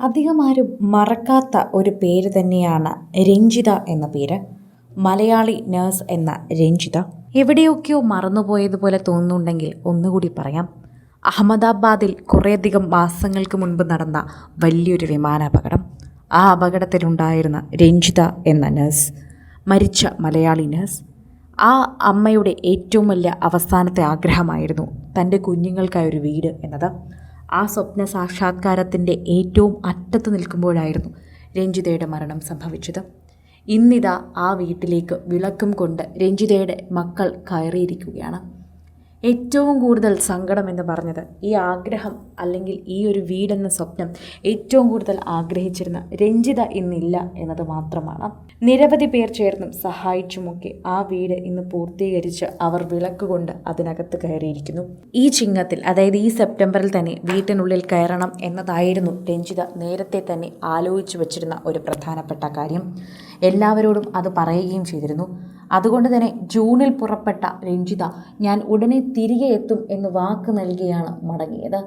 അധികം ആരും മറക്കാത്ത ഒരു പേര് തന്നെയാണ് രഞ്ജിത എന്ന പേര്. മലയാളി നേഴ്സ് എന്ന രഞ്ജിത. എവിടെയൊക്കെയോ മറന്നുപോയതുപോലെ തോന്നുന്നുണ്ടെങ്കിൽ ഒന്നുകൂടി പറയാം. അഹമ്മദാബാദിൽ കുറേയധികം മാസങ്ങൾക്ക് മുൻപ് നടന്ന വലിയൊരു വിമാനാപകടം. ആ അപകടത്തിലുണ്ടായിരുന്ന രഞ്ജിത എന്ന നഴ്സ് മരിച്ച മലയാളി നഴ്സ്. ആ അമ്മയുടെ ഏറ്റവും വലിയ അവസാനത്തെ ആഗ്രഹമായിരുന്നു തന്റെ കുഞ്ഞുങ്ങൾക്കായൊരു വീട് എന്നത്. ആ സ്വപ്ന സാക്ഷാത്കാരത്തിന്റെ ഏറ്റവും അറ്റത്ത് നിൽക്കുമ്പോഴായിരുന്നു രഞ്ജിതയുടെ മരണം സംഭവിച്ചത്. ഇന്നിതാ ആ വീട്ടിലേക്ക് വിളക്കും കൊണ്ട് രഞ്ജിതയുടെ മക്കൾ കയറിയിരിക്കുകയാണ്. ഏറ്റവും കൂടുതൽ സങ്കടം എന്ന് പറഞ്ഞത് ഈ ആഗ്രഹം അല്ലെങ്കിൽ ഈ ഒരു വീടെന്ന സ്വപ്നം ഏറ്റവും കൂടുതൽ ആഗ്രഹിച്ചിരുന്ന രഞ്ജിത ഇന്നില്ല എന്നത് മാത്രമാണ്. നിരവധി പേർ ചേർന്നും സഹായിച്ചുമൊക്കെ ആ വീട് ഇന്ന് പൂർത്തീകരിച്ച് അവർ വിളക്ക് കൊണ്ട് അതിനകത്ത് കയറിയിരിക്കുന്നു. ഈ ചിങ്ങത്തിൽ അതായത് ഈ സെപ്റ്റംബറിൽ തന്നെ വീട്ടിനുള്ളിൽ കയറണം എന്നതായിരുന്നു രഞ്ജിത നേരത്തെ തന്നെ ആലോചിച്ചു വച്ചിരുന്ന ഒരു പ്രധാനപ്പെട്ട കാര്യം. എല്ലാവരോടും അത് പറയുകയും ചെയ്തിരുന്നു. അതുകൊണ്ട് തന്നെ ജൂണിൽ പുറപ്പെട്ട രഞ്ജിത ഞാൻ ഉടനെ തിരികെ എത്തും എന്ന് വാക്ക് നൽകിയാണ് മടങ്ങിയത്.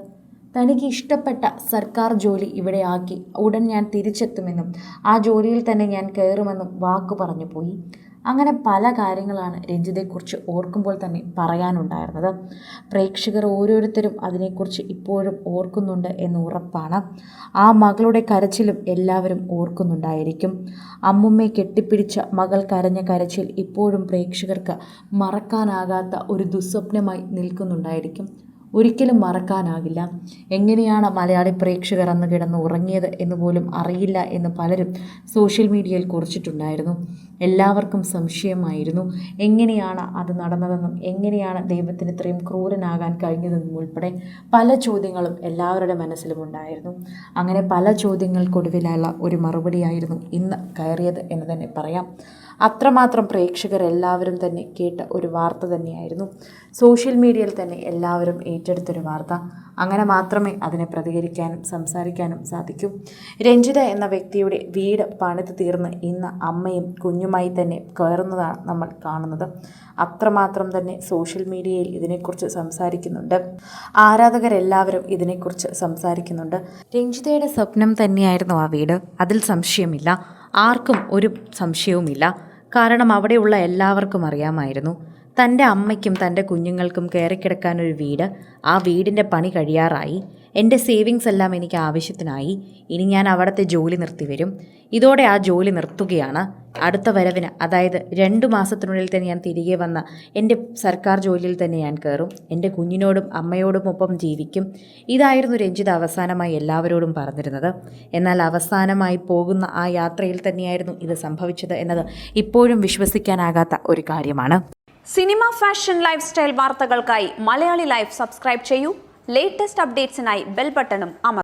തനിക്ക് ഇഷ്ടപ്പെട്ട സർക്കാർ ജോലി ഇവിടെ ആക്കി ഉടൻ ഞാൻ തിരിച്ചെത്തുമെന്നും ആ ജോലിയിൽ തന്നെ ഞാൻ കയറുമെന്നും വാക്ക് പറഞ്ഞു പോയി. അങ്ങനെ പല കാര്യങ്ങളാണ് രഞ്ജിതയെക്കുറിച്ച് ഓർക്കുമ്പോൾ തന്നെ പറയാനുണ്ടായിരുന്നത്. പ്രേക്ഷകർ ഓരോരുത്തരും അതിനെക്കുറിച്ച് ഇപ്പോഴും ഓർക്കുന്നുണ്ട് എന്ന് ഉറപ്പാണ്. ആ മകളുടെ കരച്ചിലും എല്ലാവരും ഓർക്കുന്നുണ്ടായിരിക്കും. അമ്മുമ്മയെ കെട്ടിപ്പിടിച്ച മകൾ കരഞ്ഞ കരച്ചിൽ ഇപ്പോഴും പ്രേക്ഷകർക്ക് മറക്കാനാകാത്ത ഒരു ദുസ്വപ്നമായി നിൽക്കുന്നുണ്ടായിരിക്കും. ഒരിക്കലും മറക്കാനാകില്ല. എങ്ങനെയാണ് മലയാളി പ്രേക്ഷകർ അന്ന് കിടന്ന് ഉറങ്ങിയത് എന്ന് പോലും അറിയില്ല എന്ന് പലരും സോഷ്യൽ മീഡിയയിൽ കുറിച്ചിട്ടുണ്ടായിരുന്നു. എല്ലാവർക്കും സംശയമായിരുന്നു. എങ്ങനെയാണ് അത് നടന്നതെന്നും എങ്ങനെയാണ് ദൈവത്തിന് ഇത്രയും ക്രൂരനാകാൻ കഴിഞ്ഞതെന്നും ഉൾപ്പെടെ പല ചോദ്യങ്ങളും എല്ലാവരുടെ മനസ്സിലും ഉണ്ടായിരുന്നു. അങ്ങനെ പല ചോദ്യങ്ങൾക്കൊടുവിലുള്ള ഒരു മറുപടിയായിരുന്നു ഇന്ന് കയറിയത് എന്ന് തന്നെ പറയാം. അത്രമാത്രം പ്രേക്ഷകർ എല്ലാവരും തന്നെ കേട്ട ഒരു വാർത്ത തന്നെയായിരുന്നു. സോഷ്യൽ മീഡിയയിൽ തന്നെ എല്ലാവരും ഏറ്റെടുത്തൊരു വാർത്ത. അങ്ങനെ മാത്രമേ അതിനെ പ്രതികരിക്കാനും സംസാരിക്കാനും സാധിക്കൂ. രഞ്ജിത എന്ന വ്യക്തിയുടെ വീട് പണിത് തീർന്ന് ഇന്ന് അമ്മയും കുഞ്ഞുമായി തന്നെ കയറുന്നതാണ് നമ്മൾ കാണുന്നത്. അത്രമാത്രം തന്നെ സോഷ്യൽ മീഡിയയിൽ ഇതിനെക്കുറിച്ച് സംസാരിക്കുന്നുണ്ട്. ആരാധകരെല്ലാവരും ഇതിനെക്കുറിച്ച് സംസാരിക്കുന്നുണ്ട്. രഞ്ജിതയുടെ സ്വപ്നം തന്നെയായിരുന്നു ആ വീട്. അതിൽ സംശയമില്ല. ആർക്കും ഒരു സംശയവുമില്ല. കാരണം അവിടെയുള്ള എല്ലാവർക്കും അറിയാമായിരുന്നു. തന്റെ അമ്മയ്ക്കും തന്റെ കുഞ്ഞുങ്ങൾക്കും കയറിക്കിടക്കാൻ ഒരു വീട്. ആ വീടിന്റെ പണി കഴിയാറായി. എന്റെ സേവിങ്സ് എല്ലാം എനിക്ക് ആവശ്യത്തിനായി. ഇനി ഞാൻ അവിടുത്തെ ജോലി നിർത്തി വരും ഇതോടെ ആ ജോലി നിർത്തുകയാണ്. അടുത്ത വരവിന് അതായത് രണ്ട് മാസത്തിനുള്ളിൽ തന്നെ ഞാൻ തിരികെ വന്ന എന്റെ സർക്കാർ ജോലിയിൽ തന്നെ ഞാൻ കയറും. എന്റെ കുഞ്ഞിനോടും അമ്മയോടും ഒപ്പം ജീവിക്കും. ഇതായിരുന്നു രഞ്ജിത് അവസാനമായി എല്ലാവരോടും പറഞ്ഞിരുന്നത്. എന്നാൽ അവസാനമായി പോകുന്ന ആ യാത്രയിൽ തന്നെയായിരുന്നു ഇത് സംഭവിച്ചത് എന്നത് ഇപ്പോഴും വിശ്വസിക്കാനാകാത്ത ഒരു കാര്യമാണ്. സിനിമ ഫാഷൻ ലൈഫ് സ്റ്റൈൽ വാർത്തകൾക്കായി മലയാളി ലൈഫ് സബ്സ്ക്രൈബ് ചെയ്യൂ. ലേറ്റസ്റ്റ് അപ്ഡേറ്റ്സിനായി ബെൽ ബട്ടണും അമർ